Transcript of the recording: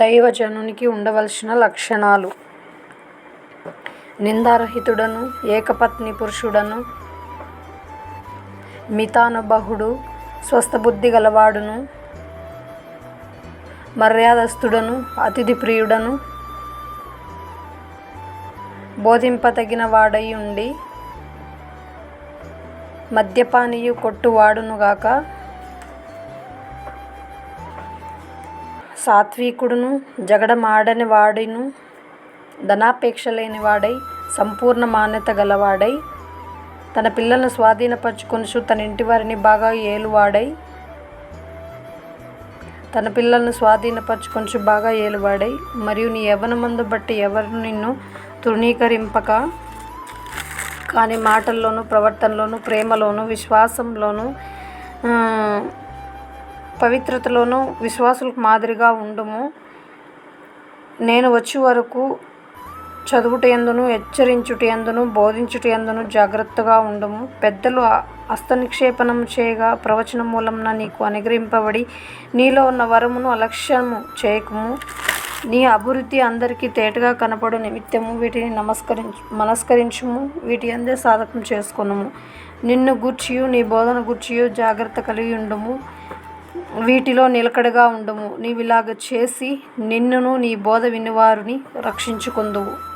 దైవజనునికి ఉండవలసిన లక్షణాలు. నిందారహితుడను ఏకపత్ని పురుషుడను మితానుబహుడు స్వస్థబుద్ధి గలవాడును మర్యాదస్తుడను అతిథి ప్రియుడను బోధింపతగిన వాడై ఉండి మద్యపానీయు కొట్టువాడునుగాక సాత్వికుడును జగడమాడని వాడిను ధనాపేక్ష లేనివాడై సంపూర్ణ మాన్యత గలవాడై తన పిల్లలను స్వాధీనపరచుకొనుచు తన ఇంటివారిని బాగా ఏలువాడై తన పిల్లలను స్వాధీనపరచుకొనుచు బాగా ఏలువాడై మరియు నీ యవ్వనమందు బట్టి ఎవరు నిన్ను తృణీకరింపక? కానీ మాటల్లోనూ ప్రవర్తనలోనూ ప్రేమలోనూ విశ్వాసంలోనూ పవిత్రతలోనూ విశ్వాసులకు మాదిరిగా ఉండుము. నేను వచ్చే వరకు చదువుట యందును హెచ్చరించుట బోధించుట ఎందును జాగ్రత్తగా ఉండుము. పెద్దలు హస్తనిక్షేపణము చేయగా ప్రవచనం మూలంన నీకు అనుగ్రహింపబడి నీలో ఉన్న వరమును అలక్ష్యము చేయకుము. నీ అభివృద్ధి అందరికీ తేటగా కనపడు నిమిత్తము వీటిని నమస్కరించు మనస్కరించుము. వీటి అందే సాధకం చేసుకునుము. నిన్ను గూర్చియు నీ బోధన గూర్చియు జాగ్రత్త కలిగి ఉండుము. వీటిలో నిలకడగా ఉండుము. నీవిలాగ చేసి నిన్నును నీ బోధ వినివారిని రక్షించుకొందువు.